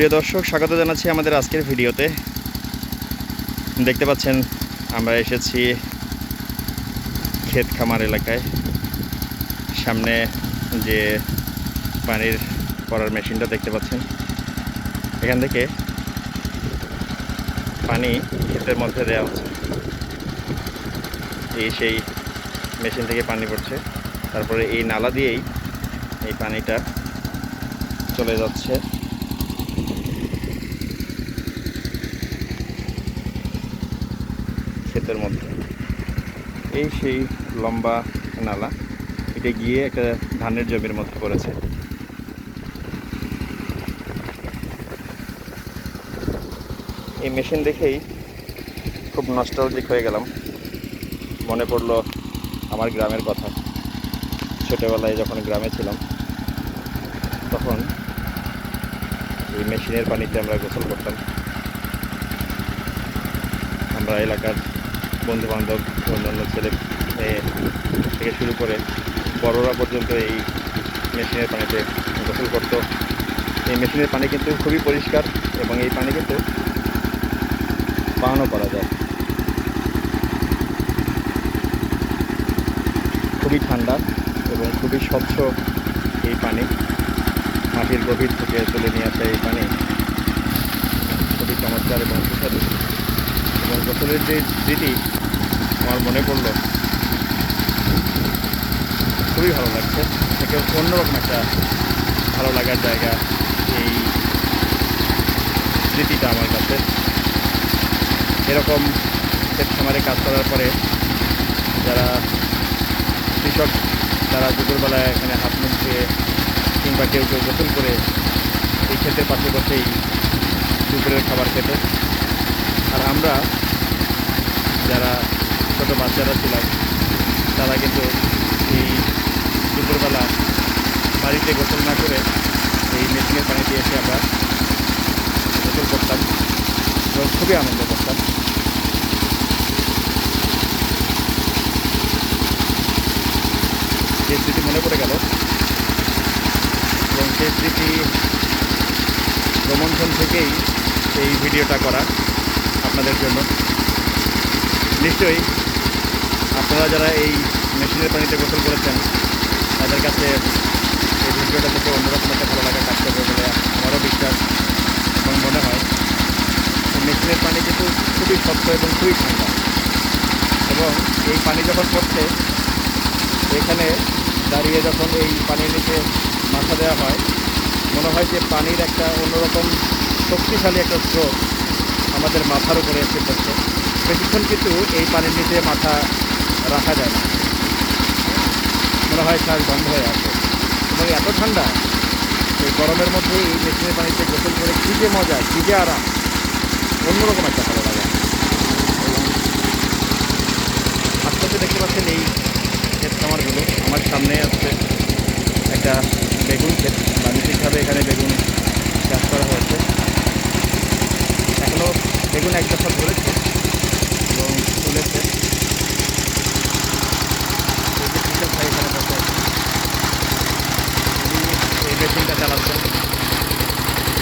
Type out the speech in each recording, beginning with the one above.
প্রিয় দর্শক, স্বাগত জানাচ্ছি আমাদের আজকের ভিডিওতে। দেখতে পাচ্ছেন, আমরা এসেছি ক্ষেত খামার এলাকায়। সামনে যে পানির করার মেশিনটা দেখতে পাচ্ছেন। এখান থেকে পানি ক্ষেতের মধ্যে দেওয়া হচ্ছে। এই সেই মেশিন থেকে পানি পড়ছে। তারপরে এই নালা দিয়েই এই পানিটা চলে যাচ্ছে। ক্ষেতের মধ্যে। এই সেই লম্বা নালা, এটা গিয়ে একটা ধানের জমির মধ্যে পড়েছে। এই মেশিন দেখেই খুব নস্টালজিক হয়ে গেলাম। মনে পড়ল আমার গ্রামের কথা। ছোটোবেলায় যখন গ্রামে ছিলাম, তখন এই মেশিনের পানিতে আমরা গোসল করতাম। আমরা এলাকার বন্ধু বান্ধব অন্যান্য ছেলে থেকে শুরু করে বড়রা পর্যন্ত এই মেশিনের পানিতে গোসল করত। এই মেশিনের পানি কিন্তু খুবই পরিষ্কার এবং এই পানি কিন্তু পানও করা যায়। খুবই ঠান্ডা এবং খুবই স্বচ্ছ এই পানি। মাটির গভীর থেকে তুলে নিয়ে আসা এই পানি খুবই চমৎকার এবং সুস্বাদু। এবং গোসলের যে স্মৃতি আমার মনে পড়ল। খুবই ভালো লাগছে। থেকে অন্যরকম একটা ভালো লাগার জায়গা এই স্মৃতিটা আমার কাছে। এরকম ক্ষেত খামারে কাজ করার পরে যারা কৃষক, তারা দুপুরবেলায় এখানে হাত মুখ ধুয়ে কিংবা কেউ কেউ গোসল করে এই ক্ষেতের পাশে বসেই দুপুরের খাবার খেতে। আর আমরা যারা ছোটো বাচ্চারা ছিলাম তারা কিন্তু এই দুপুরবেলা বাড়িতে গোসল না করে এই মেশিনের পানিতে এসে আমরা গোসল করতাম এবং খুবই আনন্দ করতাম। সেই স্মৃতি মনে পড়ে গেল, এবং সেই স্মৃতি রোমন্থন থেকেই এই ভিডিওটা করা আপনাদের জন্য। নিশ্চয়ই আপনারা যারা এই মেশিনের পানিতে গোসল করেছেন, তাদের কাছে এই ভিডিওটা থেকে অন্যরকম একটা ভালো লাগা কাজ করবে বলে আমারও বিশ্বাস এবং মনে হয়। মেশিনের পানি কিন্তু খুবই স্বচ্ছ এবং খুবই ঠান্ডা। এবং এই পানি যখন পড়ছে, এখানে দাঁড়িয়ে যখন এই পানির নিচে মাথা দেওয়া হয়, মনে হয় যে পানির একটা অন্যরকম শক্তিশালী একটা স্রোত আমাদের মাথার উপরে এসে পড়ছে। বেশিক্ষণ কিন্তু এই পানির নিচে মাথা রাখা যায় না। মনে হয় শ্বাস বন্ধ হয়ে আছে। এবং এত ঠান্ডা, এই গরমের মধ্যে এই মেশিনের পানিতে গোসল করে কী যে মজা, কী যে আরাম। অন্যরকম একটা ভালো লাগে। আস্তে দেখতে পাচ্ছেন এই ক্ষেত খামারগুলো। আমার সামনে আছে একটা বেগুন ক্ষেত বাণিজ্যিকভাবে এখানে বেগুন চাষ করা হয়েছে এখনও বেগুন এক দফা ধরেছে এবং তুলেছে এই যে কৃষক ভাই এখানে বসে আছে, উনি চালাচ্ছেন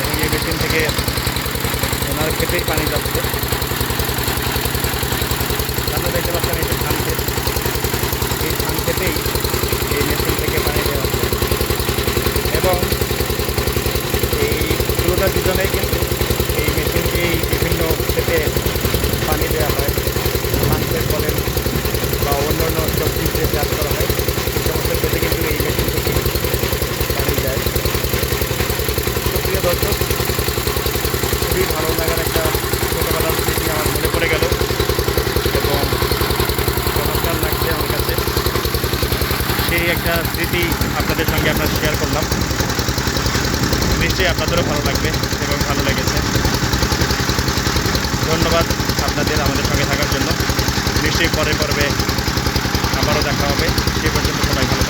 এবং এই মেশিন থেকে ওনার ক্ষেতেই পানি যাচ্ছে। আপনারা দেখতে পাচ্ছেন এই যে ধান ক্ষেত। এই ধান খেতেই এই মেশিন থেকে পানি দেওয়া হচ্ছে এবং এই পুরোটা সিজনেই কিন্তু এই মেশিন দিয়েই বিভিন্ন ক্ষেতে পানি দেওয়া হয় ধান ক্ষেত বলেন বা অন্যান্য সবজি যে চাষ করা হয় সেই সমস্ত ক্ষেতে কিন্তু এই মেশিন থেকে পানি যায় তো প্রিয় দর্শক খুবই ভালো লাগার একটা ছোটোবেলার স্মৃতি আমার মনে পড়ে গেল এবং চমৎকার লাগছে আমার কাছে সেই একটা স্মৃতি আপনাদের সঙ্গে আমরা শেয়ার করলাম। নিশ্চয়ই আপনাদেরও ভালো লাগবে এবং ভালো লেগেছে। ধন্যবাদ আপনাদের আমাদের সঙ্গে থাকার জন্য। নিশ্চয়ই পরে পর্বে আবারও দেখা হবে। সে পর্যন্ত সবাই ভালো